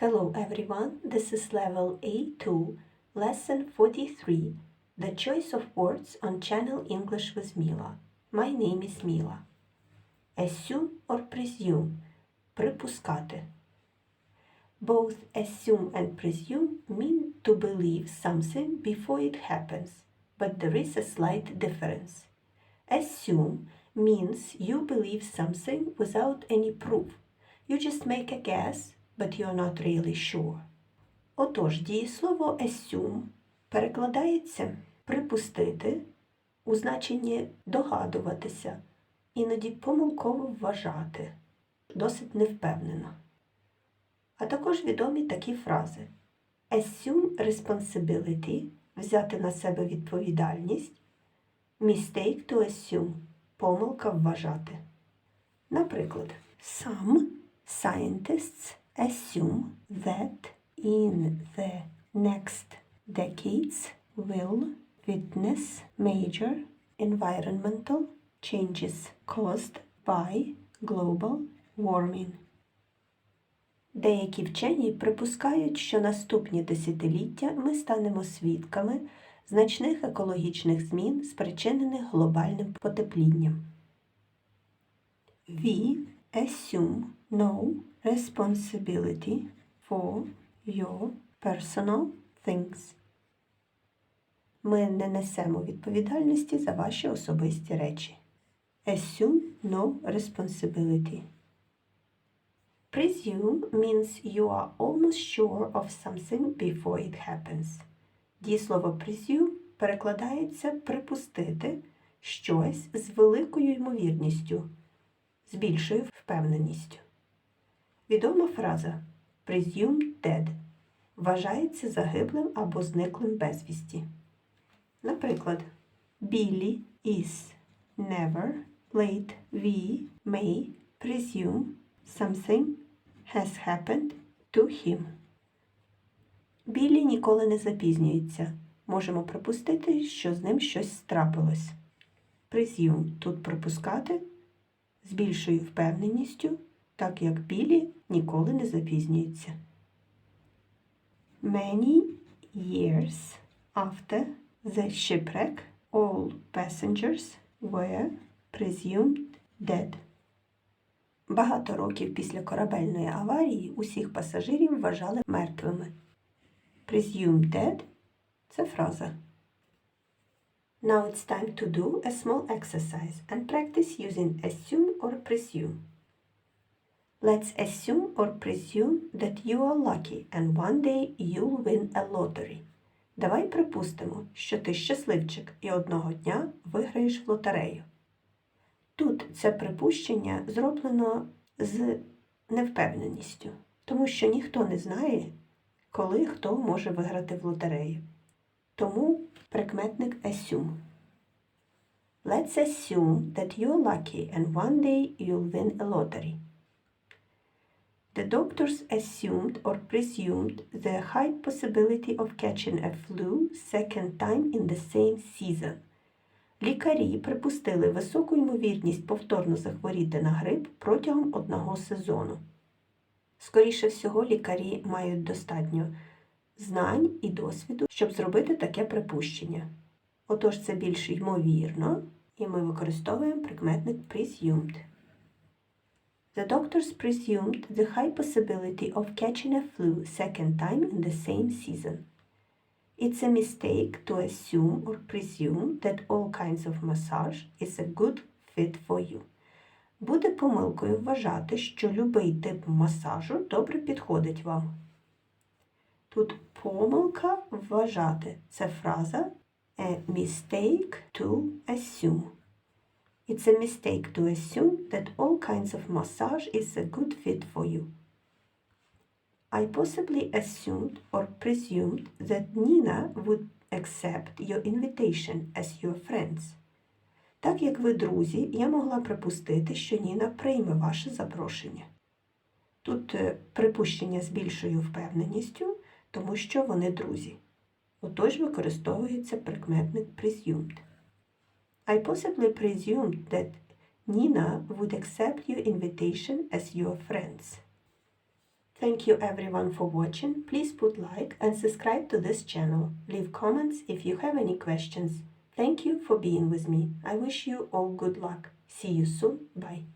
Hello everyone, this is level A2, lesson 43, the choice of words on channel English with Mila. My name is Mila. Assume or presume – припускати. Both assume and presume mean to believe something before it happens, but there is a slight difference. Assume means you believe something without any proof. You just make a guess, but you're not really sure. Отож, дієслово assume перекладається припустити у значенні догадуватися, іноді помилково вважати, досить невпевнено. А також відомі такі фрази assume responsibility взяти на себе відповідальність, mistake to assume помилка вважати. Наприклад, some scientists assume that in the next decades will witness major environmental changes caused by global warming. Деякі вчені припускають, що наступні десятиліття ми станемо свідками значних екологічних змін, спричинених глобальним потеплінням. We assume no responsibility for your personal things. Ми не несемо відповідальності за ваші особисті речі. Assume no responsibility. Presume means you are almost sure of something before it happens. Дієслово presume перекладається припустити щось з великою ймовірністю, з більшою впевненістю. Відома фраза presumed dead вважається загиблим або зниклим безвісті. Наприклад, Billy is never late. We may presume something has happened to him. Біллі ніколи не запізнюється. Можемо припустити, що з ним щось трапилось. Presume тут припускати з більшою впевненістю, так як Біллі ніколи не запізнюється. Many years after the shipwreck, all passengers were presumed dead. Багато років після корабельної аварії усіх пасажирів вважали мертвими. Presumed dead – це фраза. Now it's time to do a small exercise and practice using assume or presume. Let's assume or presume that you are lucky and one day you'll win a lottery. Давай припустимо, що ти щасливчик і одного дня виграєш в лотерею. Тут це припущення зроблено з невпевненістю, тому що ніхто не знає, коли хто може виграти в лотерею. Тому прикметник assume. Let's assume that you're lucky and one day you'll win a lottery. The doctors assumed or presumed the high possibility of catching a flu second time in the same season. Лікарі припустили високу ймовірність повторно захворіти на грип протягом одного сезону. Скоріше всього, лікарі мають достатньо знань і досвіду, щоб зробити таке припущення. Отож, це більш ймовірно, і ми використовуємо прикметник presumed. The doctors presumed the high possibility of catching a flu second time in the same season. It's a mistake to assume or presume that all kinds of massage is a good fit for you. Буде помилкою вважати, що любий тип масажу добре підходить вам. Тут помилка вважати це фраза a mistake to assume. It's a mistake to assume that all kinds of massage is a good fit for you. I possibly assumed or presumed that Nina would accept your invitation as your friends. Так як ви друзі, я могла припустити, що Ніна прийме ваше запрошення. Тут е, припущення з більшою впевненістю, тому що вони друзі. Отож використовується прикметник presumed. I possibly presumed that Nina would accept your invitation as your friends. Thank you everyone for watching. Please put like and subscribe to this channel. Leave comments if you have any questions. Thank you for being with me. I wish you all good luck. See you soon. Bye.